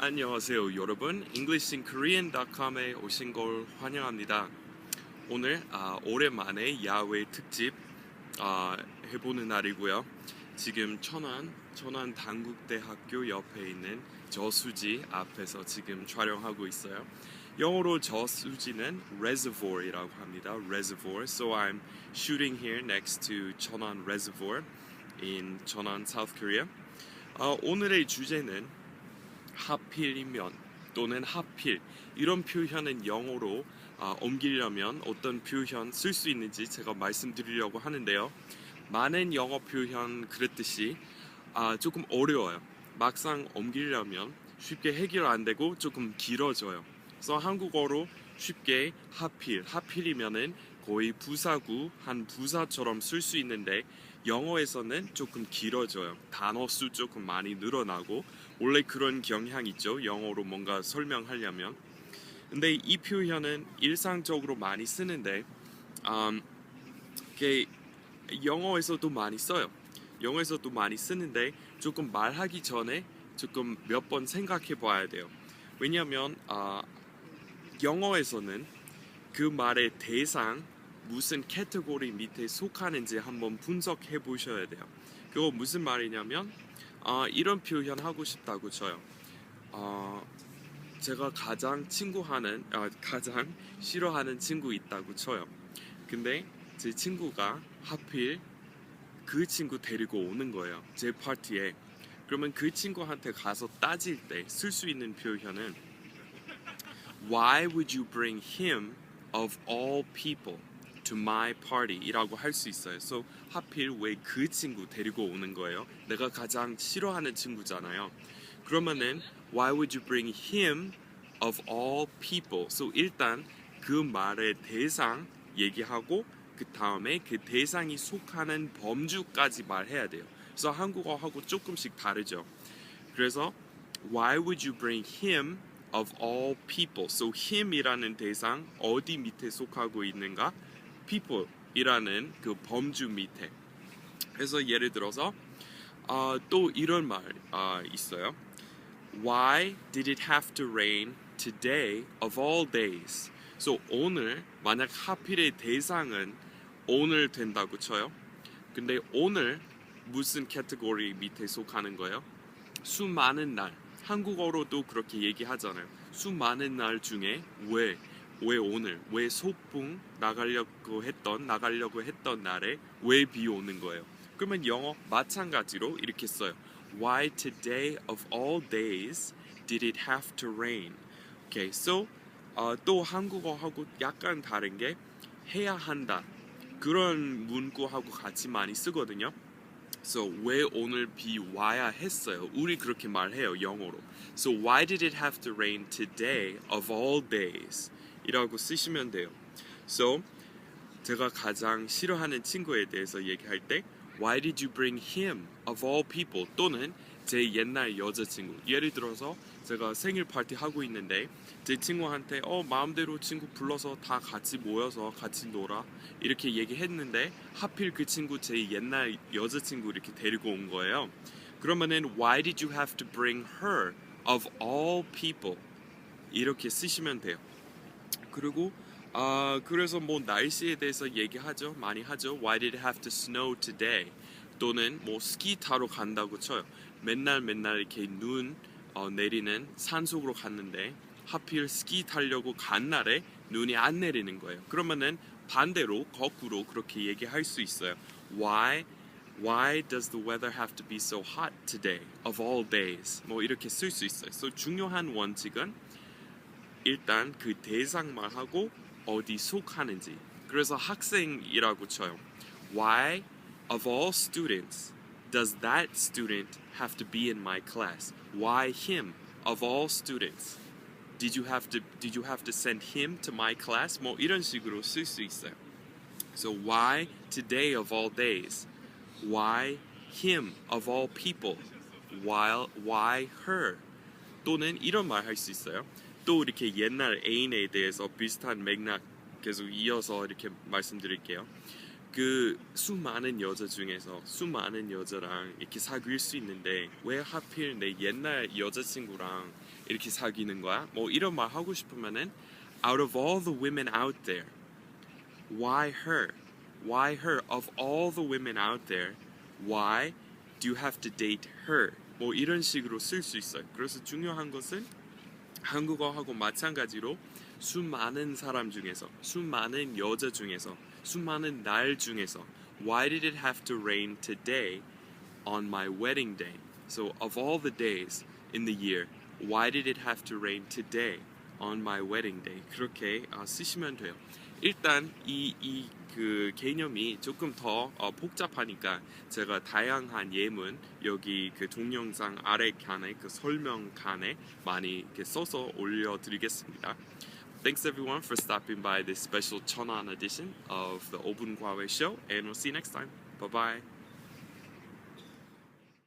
안녕하세요 여러분. EnglishinKorean.com에 오신 걸 환영합니다. 오늘 아, 오랜만에 야외 특집 아, 해보는 날이고요. 지금 천안 천안 단국대학교 옆에 있는 저수지 앞에서 지금 촬영하고 있어요. 영어로 저수지는 reservoir이라고 합니다. Reservoir. So I'm shooting here next to 천안 reservoir in 천안 South Korea. 아, 오늘의 주제는 하필이면 또는 하필 이런 표현은 영어로 아, 옮기려면 어떤 표현 쓸 수 있는지 제가 말씀드리려고 하는데요. 많은 영어 표현 그랬듯이 아, 조금 어려워요. 막상 옮기려면 쉽게 해결 안 되고 조금 길어져요. 그래서 한국어로 쉽게 하필 하필이면은 거의 부사구 한 부사처럼 쓸 수 있는데 영어에서는 조금 길어져요. 단어 수 조금 많이 늘어나고 원래 그런 경향 있죠. 영어로 뭔가 설명하려면. 근데 이 표현은 일상적으로 많이 쓰는데 음, 영어에서도 많이 써요. 영어에서도 많이 쓰는데 조금 말하기 전에 조금 몇 번 생각해 봐야 돼요. 왜냐하면 아, 영어에서는 그 말의 대상 무슨 캐테고리 밑에 속하는지 한번 분석해 보셔야 돼요. 그거 무슨 말이냐면 아, 이런 표현 하고 싶다고 쳐요. 어, 제가 가장 친구하는 아, 가장 싫어하는 친구 있다고 쳐요. 근데 제 친구가 하필 그 친구 데리고 오는 거예요. 제 파티에. 그러면 그 친구한테 가서 따질 때 쓸 수 있는 표현은 Why would you bring him of all people to my party? 이라고 할 수 있어요. So 하필 왜 그 친구 데리고 오는 거예요? 내가 가장 싫어하는 친구잖아요. 그러면은 Why would you bring him of all people? So 일단 그 말의 대상 얘기하고 그 다음에 그 대상이 속하는 범주까지 말해야 돼요. 그래서 한국어하고 조금씩 다르죠. 그래서 Why would you bring him of all people? So him이라는 대상 어디 밑에 속하고 있는가? People이라는 그 범주 밑에. 그래서 예를 들어서 아, 또 이런 말 아, 있어요. Why did it have to rain today of all days? So 오늘 만약 하필의 대상은 오늘 된다고 쳐요. 근데 오늘 무슨 캐테고리 밑에 속하는 거예요? 수많은 날. 한국어로도 그렇게 얘기하잖아요. 수많은 날 중에 왜, 왜 오늘, 왜 소풍 나가려고 했던, 나가려고 했던 날에 왜 비 오는 거예요? 그러면 영어 마찬가지로 이렇게 써요. Why today of all days did it have to rain? Okay, so 어, 또 한국어하고 약간 다른 게 해야 한다. 그런 문구하고 같이 많이 쓰거든요. So 왜 오늘 비 와야 했어요? 우리 그렇게 말해요 영어로. So why did it have to rain today of all days? 이라고 쓰시면 돼요. So 제가 가장 싫어하는 친구에 대해서 얘기할 때 Why did you bring him of all people? 또는 제 옛날 여자친구. 예를 들어서 제가 생일 파티 하고 있는데 제 친구한테 어 마음대로 친구 불러서 다 같이 모여서 같이 놀아 이렇게 얘기했는데 하필 그 친구 제 옛날 여자친구 이렇게 데리고 온 거예요. 그러면은 Why did you have to bring her of all people? 이렇게 쓰시면 돼요. 그리고 아 그래서 뭐 날씨에 대해서 얘기하죠 많이 하죠. Why did it have to snow today? 또는 뭐 스키 타러 간다고 쳐요. 맨날 맨날 이렇게 눈 어, 내리는 산속으로 갔는데 하필 스키 타려고 간 날에 눈이 안 내리는 거예요. 그러면은 반대로 거꾸로 그렇게 얘기할 수 있어요. Why Why does the weather have to be so hot today? Of all days. 뭐 이렇게 쓸 수 있어요. So 중요한 원칙은 일단 그 대상만 하고 어디 속하는지. 그래서 학생이라고 쳐요. Why of all students does that student have to be in my class? Why him of all students? Did you have to did you have to send him to my class? 뭐 이런 식으로 쓸 수 있어요. So why today of all days? Why him of all people? While why her? 또는 이런 말 할 수 있어요. 또 이렇게 옛날 애인에 대해서 비슷한 맥락 계속 이어서 이렇게 말씀드릴게요. 그 수많은 여자 중에서 수많은 여자랑 이렇게 사귈 수 있는데 왜 하필 내 옛날 여자친구랑 이렇게 사귀는 거야? 뭐 이런 말 하고 싶으면은 out of all the women out there why her? Why her? Of all the women out there why do you have to date her? 뭐 이런 식으로 쓸 수 있어요. 그래서 중요한 것은 한국어하고 마찬가지로 수많은 사람 중에서 수많은 여자 중에서 수많은 날 중에서 Why did it have to rain today on my wedding day? So of all the days in the year, why did it have to rain today on my wedding day? 그렇게 아, 쓰시면 돼요. 일단 이 이 그 개념이 조금 더 어, 복잡하니까 제가 다양한 예문 여기 그 동영상 아래 칸에 그 설명 칸에 많이 이렇게 써서 올려드리겠습니다. Thanks everyone for stopping by this special Cheonan edition of the 5분 과외 show and we'll see you next time. Bye bye.